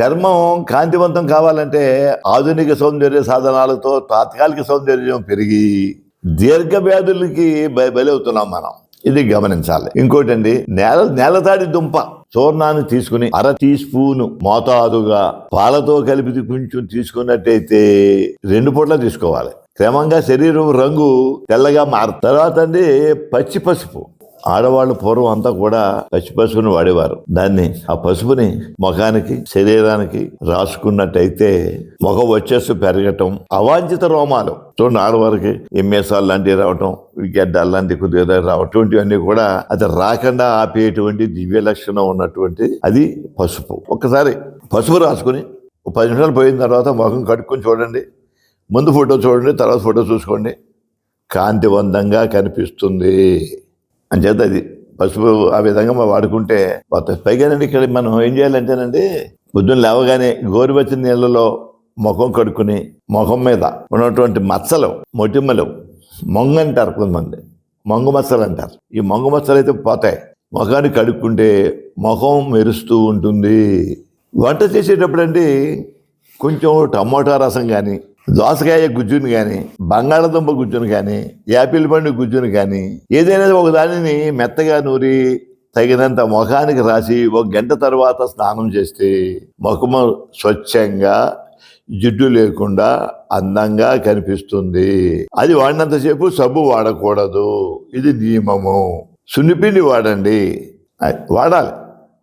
చర్మం కాంతివంతం కావాలంటే ఆధునిక సౌందర్య సాధనాలతో తాత్కాలిక సౌందర్యం పెరిగి దీర్ఘ వ్యాధులకి బ- బలవుతున్నాం మనం. ఇది గమనించాలి. ఇంకోటండి నేల నేలతాడి దుంప. చూర్ణాన్ని తీసుకుని అర టీ స్పూను మోతాదుగా పాలతో కలిపి కొంచెం తీసుకున్నట్టయితే రెండు పూట్ల తీసుకోవాలి. క్రమంగా శరీరం రంగు తెల్లగా మారు తర్వాత అండి పచ్చి పసుపు. ఆడవాళ్ళు పూర్వం అంతా కూడా పచ్చి పసుపుని వాడేవారు. దాన్ని ఆ పసుపుని ముఖానికి శరీరానికి రాసుకున్నట్టయితే ముఖం వచ్చేసి పెరగటం అవాంఛిత రోమాలు. చూడండి ఆడవారికి ఎంఎస్ఆర్ లాంటివి రావటం గడ్డాలు లాంటి కొద్దిగా రావటం ఇటువంటివన్నీ కూడా అది రాకుండా ఆపేటువంటి దివ్య లక్షణం ఉన్నటువంటి అది పసుపు. ఒక్కసారి పసుపు రాసుకుని పది నిమిషాలు పోయిన తర్వాత ముఖం కట్టుకొని చూడండి. ముందు ఫోటో చూడండి తర్వాత ఫోటో చూసుకోండి. కాంతివంతంగా కనిపిస్తుంది. అంచేత అది పసుపు ఆ విధంగా మనం వాడుకుంటే పోతాయి పైగానండి ఇక్కడ మనం ఏం చేయాలంటేనండి పొద్దున్న లేవగానే గోరువెచ్చని నీళ్ళలో ముఖం కడుక్కుని ముఖం మీద ఉన్నటువంటి మచ్చలు మొటిమలు మొంగ అంటారు కొంతమంది. మొంగు మచ్చలు అంటారు. ఈ మొంగు మచ్చలు అయితే పోతాయి. ముఖాన్ని కడుక్కుంటే ముఖం మెరుస్తూ ఉంటుంది. వంట చేసేటప్పుడు అండి కొంచెం టమోటా రసం కానీ దోసకాయ గుజ్జుని కానీ బంగాళదుంప గుజ్జుని కానీ యాపిల్ పండు గుజ్జుని కానీ ఏదైనా ఒక దానిని మెత్తగా నూరి తగినంత ముఖానికి రాసి ఒక గంట తర్వాత స్నానం చేస్తే ముఖము స్వచ్ఛంగా జిడ్డు లేకుండా అందంగా కనిపిస్తుంది. అది వాడినంతసేపు సబ్బు వాడకూడదు. ఇది నియమము. సున్నిపిండి వాడండి. వాడాలి.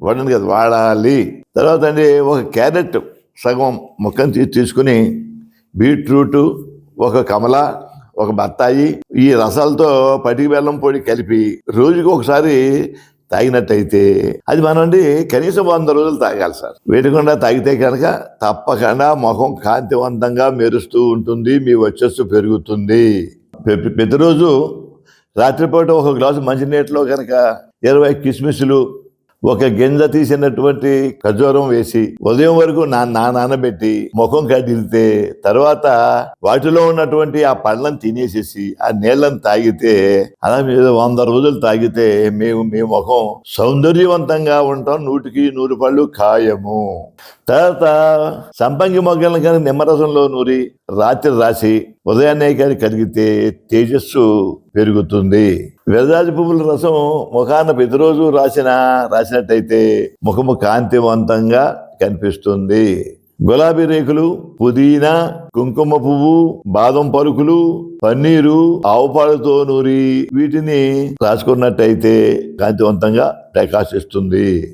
వాడండి కదా వాడాలి. తర్వాత అండి ఒక క్యారెట్ సగం ముఖం తీసుకుని బీట్రూటు ఒక కమల ఒక బత్తాయి ఈ రసాలతో పటికి బెల్లం పొడి కలిపి రోజుకి ఒకసారి తాగినట్టయితే అది మనండి కనీసం వంద రోజులు తాగాలి సార్. వేయకుండా తాగితే కనుక తప్పకుండా ముఖం కాంతివంతంగా మెరుస్తూ ఉంటుంది మీ వచ్చస్సు పెరుగుతుంది. ప్రతిరోజు రాత్రిపూట ఒక గ్లాసు మంచినీటిలో కనుక ఇరవై కిస్మిస్లు ఒక గింజ తీసినటువంటి ఖర్జూరం వేసి ఉదయం వరకు నా నానబెట్టి ముఖం కడిగితే తర్వాత వాటిలో ఉన్నటువంటి ఆ పళ్ళను తినేసేసి ఆ నీళ్ళని తాగితే అలా మీరు వంద రోజులు తాగితే మేము మీ ముఖం సౌందర్యవంతంగా ఉంటాం. నూటికి నూరు పళ్ళు ఖాయము. తర్వాత సంపంగి మొగ్గలను కానీ నిమ్మరసంలో నూరి రాత్రి రాసి ఉదయాన్నే కానీ కలిగితే తేజస్సు పెరుగుతుంది. విరజాజి పువ్వుల రసం ముఖాన ప్రతిరోజు రాసిన రాసినట్టయితే ముఖము కాంతివంతంగా కనిపిస్తుంది. గులాబీ రేకులు పుదీనా కుంకుమ పువ్వు బాదం పలుకులు పన్నీరు ఆవుపాలతో నూరి వీటిని రాసుకున్నట్టయితే కాంతివంతంగా ప్రకాశిస్తుంది.